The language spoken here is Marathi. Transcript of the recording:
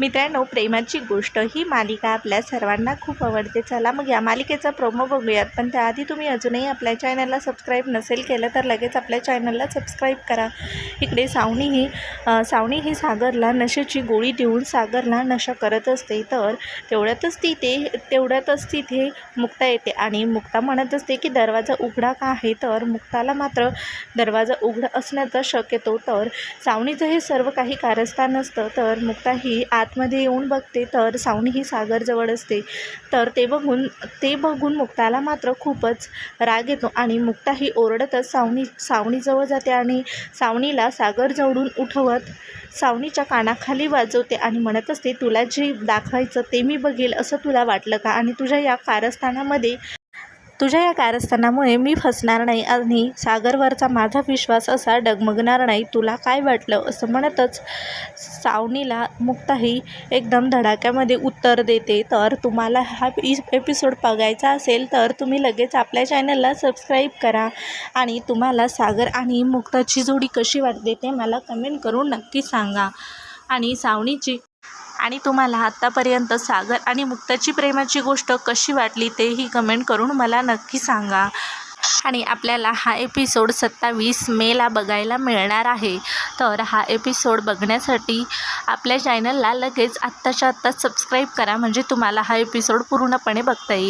मित्रांनो प्रेमाची गोष्ट ही मालिका आपल्या सर्वांना खूप आवडते. चला मग या मालिकेचा प्रोमो बघूयात. पण त्याआधी तुम्ही अजूनही आपल्या चॅनलला सबस्क्राईब नसेल केलं तर लगेच आपल्या चॅनलला सबस्क्राईब करा. इकडे सावनी ही सावणी सावनी ही सागरला नशेची गोळी देऊन सागरला नशा करत असते. तर तेवढ्यातच तिथे तेवढ्यातच तिथे मुक्ता येते. आणि मुक्ता म्हणत असते की दरवाजा उघडा का आहे? तर मुक्ताला मात्र दरवाजा उघडा असण्याचा शक्यतो. तर सावणीचं हे सर्व काही कारस्थान असतं. तर मुक्ता ही आतमध्ये येऊन बघते तर सावनी ही सागरजवळ असते. तर ते बघून ते बघून मुक्ताला मात्र खूपच राग येतो आणि मुक्ता ही ओरडतच सावनी सावणीजवळ जाते आणि सावणीला सागर जवळून उठवत सावनीच्या कानाखाली वाजवते आणि म्हणत असते तुला जे दाखवायचं ते मी बघेल असं तुला वाटलं का? आणि तुझ्या या कारस्थानामध्ये तुझ्या या कारस्थानामुळे मी फसणार नाही आणि सागरवरचा माझा विश्वास असा डगमगणार नाही. तुला काय वाटलं? असं म्हणतच सावनीला मुक्ताही एकदम धडाक्यामध्ये उत्तर देते. तर तुम्हाला हा एपिसोड बघायचा असेल तर तुम्ही लगेच आपल्या चॅनलला सबस्क्राईब करा आणि तुम्हाला सागर आणि मुक्ताची जोडी कशी वाटते ते मला कमेंट करून नक्की सांगा. आणि सावनीची आणि तुम्हाला आत्तापर्यंत सागर आणि मुक्ताची प्रेमाची गोष्ट कशी वाटली तेही कमेंट करून मला नक्की सांगा. आणि आपल्याला हा एपिसोड सत्तावीस मेला बघायला मिळणार आहे. तर हा एपिसोड बघण्यासाठी आपल्या चॅनलला लगेच आत्ताच्या आत्ता सबस्क्राईब करा. म्हणजे तुम्हाला हा एपिसोड पूर्णपणे बघता येईल.